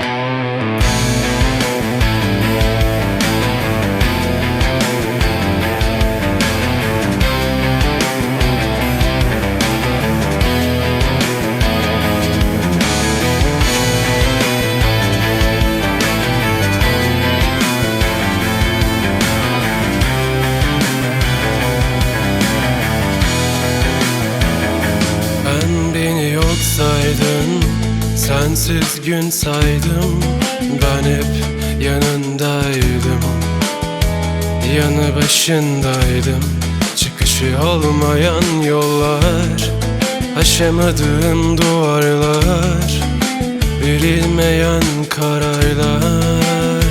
Ben Sensiz gün saydım Ben hep yanındaydım. Yanı başındaydım Çıkışı olmayan yollar Aşamadığım duvarlar Verilmeyen kararlar.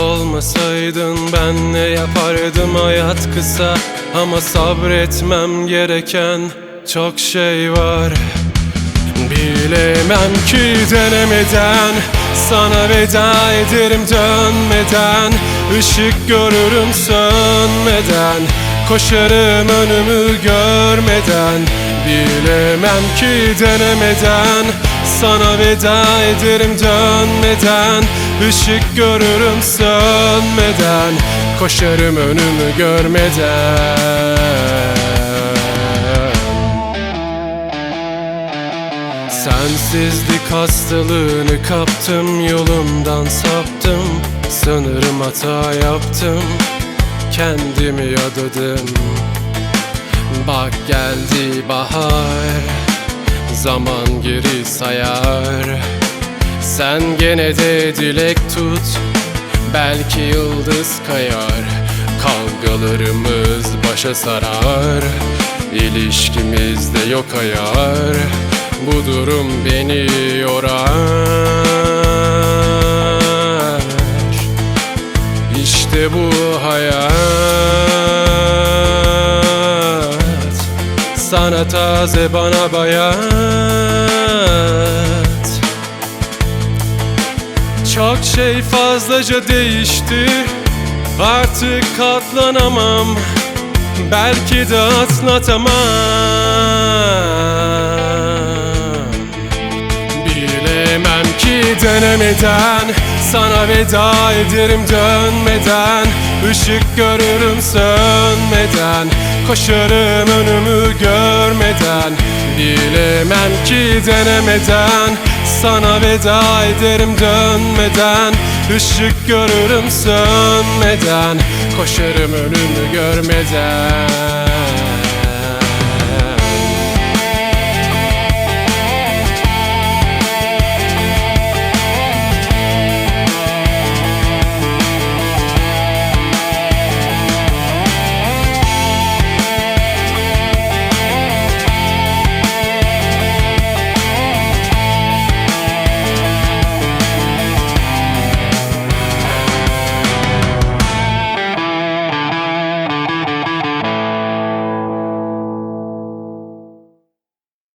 Olmasaydın ben ne yapardım hayat kısa Ama sabretmem gereken çok şey var Bilemem ki denemeden Sana veda ederim dönmeden. Işık görürüm sönmeden Koşarım önümü görmeden. Bilemem ki denemeden Sana veda ederim dönmeden. Işık görürüm sönmeden Koşarım önümü görmeden Sensizlik hastalığını kaptım Yolumdan saptım. Sanırım hata yaptım Kendimi adadım Bak geldi bahar Zaman geri sayar. Sen gene de dilek tut Belki yıldız kayar. Kavgalarımız başa sarar İlişkimizde yok ayar Bu durum beni yorar. İşte bu hayat. Sana taze bana bayat. Çok şey fazlaca değişti. Artık katlanamam. Belki de atlatamam ki denemeden Sana veda ederim dönmeden. Işık görürüm sönmeden Koşarım önümü görmeden. Bilemem ki denemeden Sana veda ederim dönmeden. Işık görürüm sönmeden Koşarım önümü görmeden